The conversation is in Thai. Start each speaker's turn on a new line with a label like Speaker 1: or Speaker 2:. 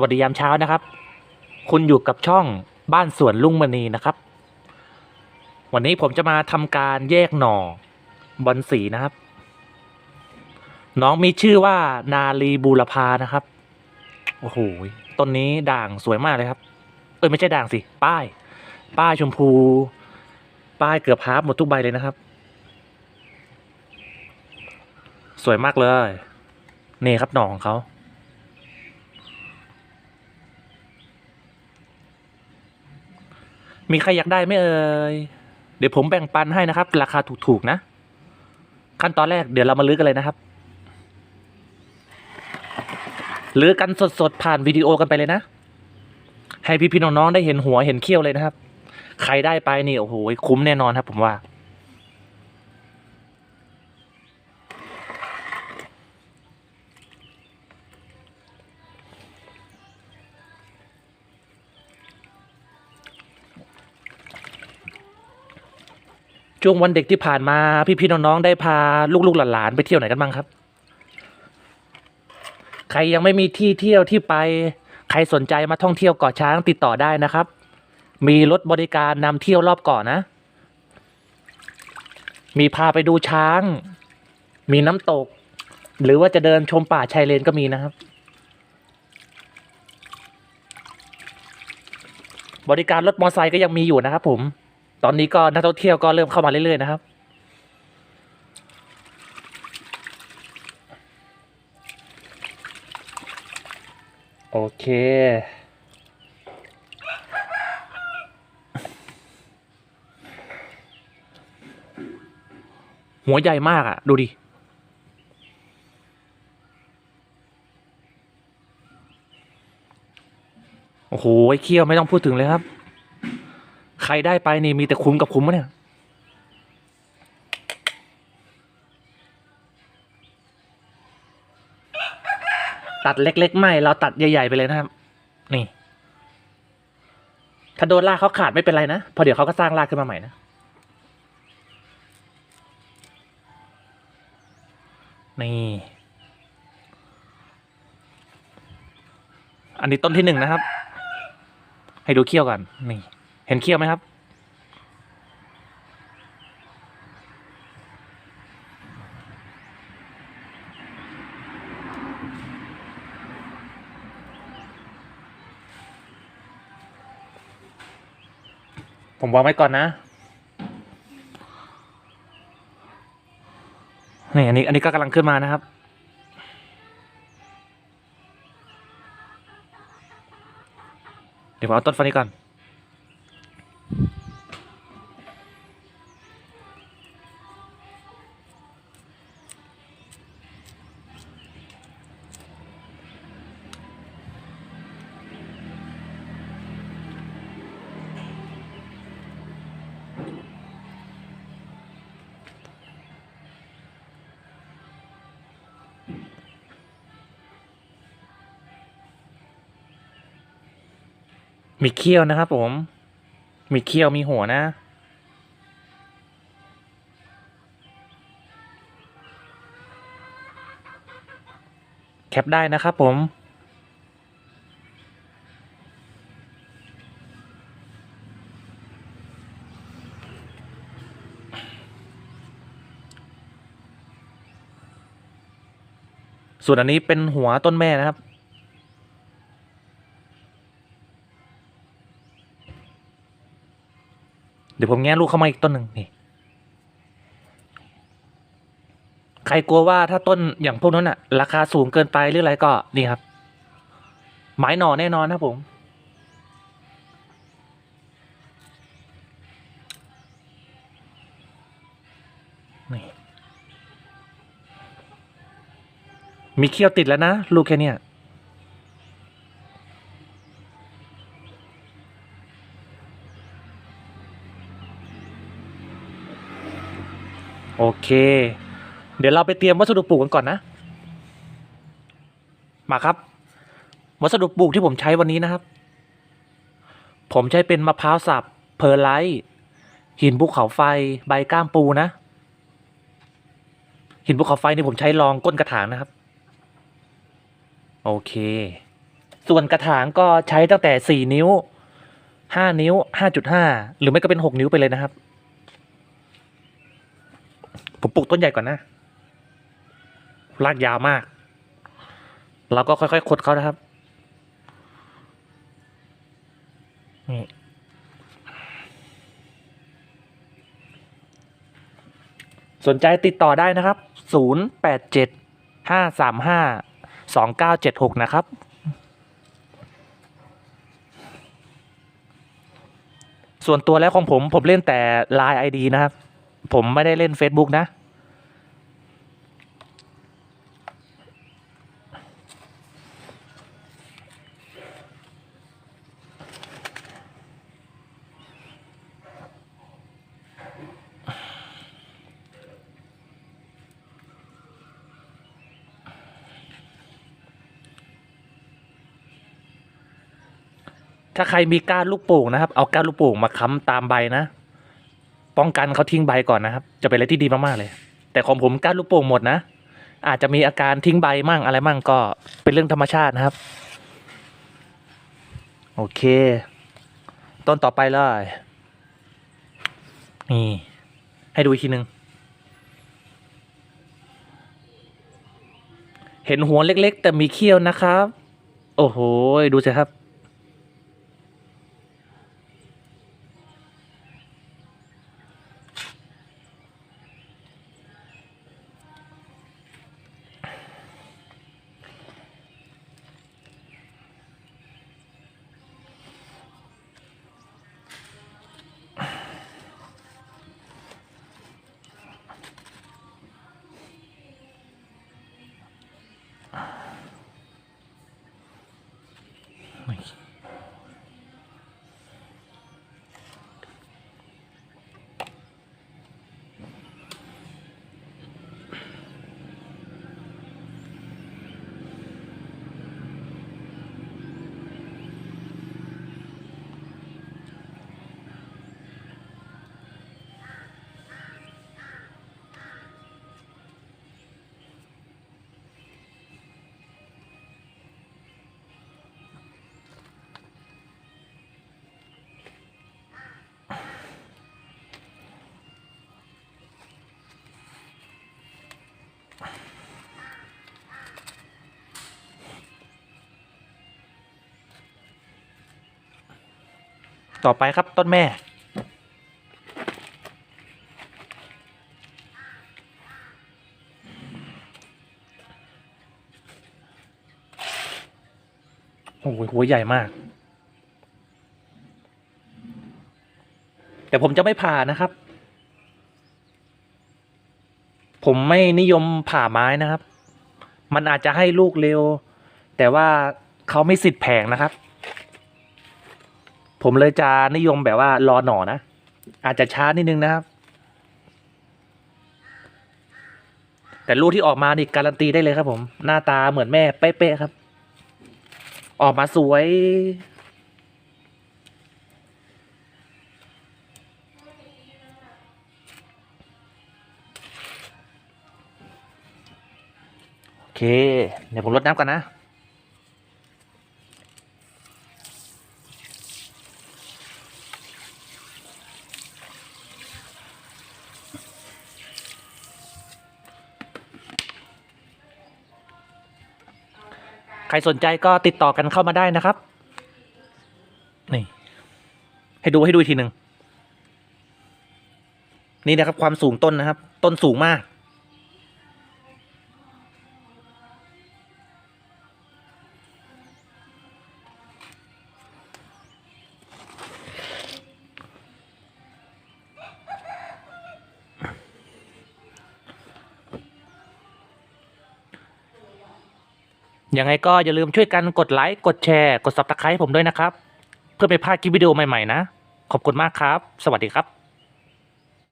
Speaker 1: วัสดียามเช้านะครับ คุณอยู่กับช่องบ้านสวนลุงมณีนะครับ วันนี้ผมจะมาทำการแยกหน่อบอลสีนะครับ น้องมีชื่อว่านาลีบูรพานะครับ โอ้โหต้นนี้ด่างสวยมากเลยครับ เอ้ยไม่ใช่ด่างสิ ป้าย ป้ายชมพู ป้ายเกือบฮาร์ฟหมดทุกใบเลยนะครับ สวยมากเลย นี่ครับหน่อของเขา มีใครอยากได้ไหมเอ่ย เดี๋ยวผมแบ่งปันให้นะครับ ราคาถูกๆนะ ขั้นตอนแรกเดี๋ยวเรามาลื้อกันเลยนะครับลื้อกันสดๆผ่านวิดีโอกันไปเลยนะ ให้พี่ๆน้องๆได้เห็นหัวเห็นเขี้ยวเลยนะครับ ใครได้ไปนี่โอ้โหคุ้มแน่นอนครับ ผมว่า ช่วงวันเด็กที่ผ่านมาพี่ๆน้องๆได้พาลูกๆหลานๆไปเที่ยวไหนกันบ้างครับ ใครยังไม่มีที่เที่ยวที่ไป ใครสนใจมาท่องเที่ยวเกาะช้างติดต่อได้นะครับ มีรถบริการนำเที่ยวรอบเกาะนะ มีพาไปดูช้าง มีน้ำตก หรือว่าจะเดินชมป่าชายเลนก็มีนะครับ บริการรถมอเตอร์ไซค์ก็ยังมีอยู่นะครับผม ตอนนี้ก็นักท่องเที่ยวก็เริ่มเข้ามาเรื่อยๆนะครับ โอเค หัวใหญ่มากอะ่ะ ดูดิโอ้โหเคี้ยวไม่ต้องพูดถึงเลยครับ ครได้ไปนี่มีแต่คุ้มกับคุ้มวะเนี่ย ตัดเล็กๆ ไม่ เราตัดใหญ่ ๆ ไปเลยนะครับ นี่ ถ้าโดนลากเขาขาดไม่เป็นไรนะ พอเดี๋ยวเขาก็สร้างลากขึ้นมาใหม่นะ นี่ อันนี้ต้นที่หนึ่งนะครับ ให้ดูเขี้ยวก่อนนี่ เห็นเขี้ยวไหมครับ ผมวางไว้ก่อนนะ นี่อันนี้อันนี้ก็กำลังขึ้นมานะครับเดี๋ยวผมเอาต้นฟันนี้ก่อน มีเขี้ยวนะครับผม มีเขี้ยวมีหัวนะ แคปได้นะครับผมส่วนอันนี้เป็นหัวต้นแม่นะครับ เดี๋ยวผมแง้ลูกเข้ามาอีกต้นหนึ่งนี่ใครกลัวว่าถ้าต้นอย่างพวกนั้นอะราคาสูงเกินไปหรืออะไรก็นี่ครับ ไม้หน่อแน่นอนครับผม นี่ มีเขี้ยวติดแล้วนะ ลูกแค่เนี้ย เค เดี๋ยวเราไปเตรียมวัสดุปลูกกันก่อนนะ มาครับ วัสดุปลูกที่ผมใช้วันนี้นะครับ ผมใช้เป็นมะพร้าวสับเพอร์ไลท์หินภูเขาไฟใบก้ามปูนะ หินภูเขาไฟนี่ผมใช้รองก้นกระถางนะครับ โอเค ส่วนกระถางก็ใช้ตั้งแต่สี่นิ้วห้านิ้วห้าจุดห้าหรือไม่ก็เป็นหกนิ้วไปเลยนะครับ ผมปลูกต้นใหญ่ก่อนนะ รากยาวมาก เราก็ค่อยๆคดเขานะครับ นี่สนใจติดต่อได้นะครับ 0 8 7 5 3 5 2 9 7 6 นะครับ ส่วนตัวแล้วของผมผมเล่นแต่ Line ID นะครับ ผมไม่ได้เล่น Facebook นะ ถ้าใครมีก้านลูกโป่งนะครับ เอาก้านลูกโป่งมาค้ำตามใบนะ ป้องกันเขาทิ้งใบก่อนนะครับ จะเป็นอะไรที่ดีมากๆเลย แต่ของผมก้านลูกโป่งหมดนะ อาจจะมีอาการทิ้งใบมั่งอะไรมั่งก็เป็นเรื่องธรรมชาตินะครับ โอเค ต้นต่อไปเลยนี่ ให้ดูอีกทีหนึ่งเห็นหัวเล็กๆ แต่มีเขี้ยวนะครับ โอ้โห ดูสิครับ ต่อไปครับต้นแม่ โอ้โหหัวใหญ่มาก แต่ผมจะไม่ผ่านะครับ ผมไม่นิยมผ่าไม้นะครับ มันอาจจะให้ลูกเร็ว แต่ว่าเขาไม่สิทธิ์แผงนะครับ ผมเลยจะนิยมแบบว่ารอหน่อนะ อาจจะช้านิดนึงนะครับ แต่ลูกที่ออกมานี่การันตีได้เลยครับ ผม หน้าตาเหมือนแม่เป๊ะๆครับ ออกมาสวยโอเคเดี๋ยวผมลดน้ำก่อนนะ สนใจก็ติดต่อกันเข้ามาได้นะครับ นี่ ให้ดูให้ดูทีหนึ่งนี่นะครับ ความสูงต้นนะครับ ต้นสูงมาก ยังไงก็อย่าลืมช่วยกันกดไลค์ กดแชร์ กด subscribe ผมด้วยนะครับ เพื่อไม่พลาดคลิปวิดีโอใหม่ๆนะ ขอบคุณมากครับ สวัสดีครับ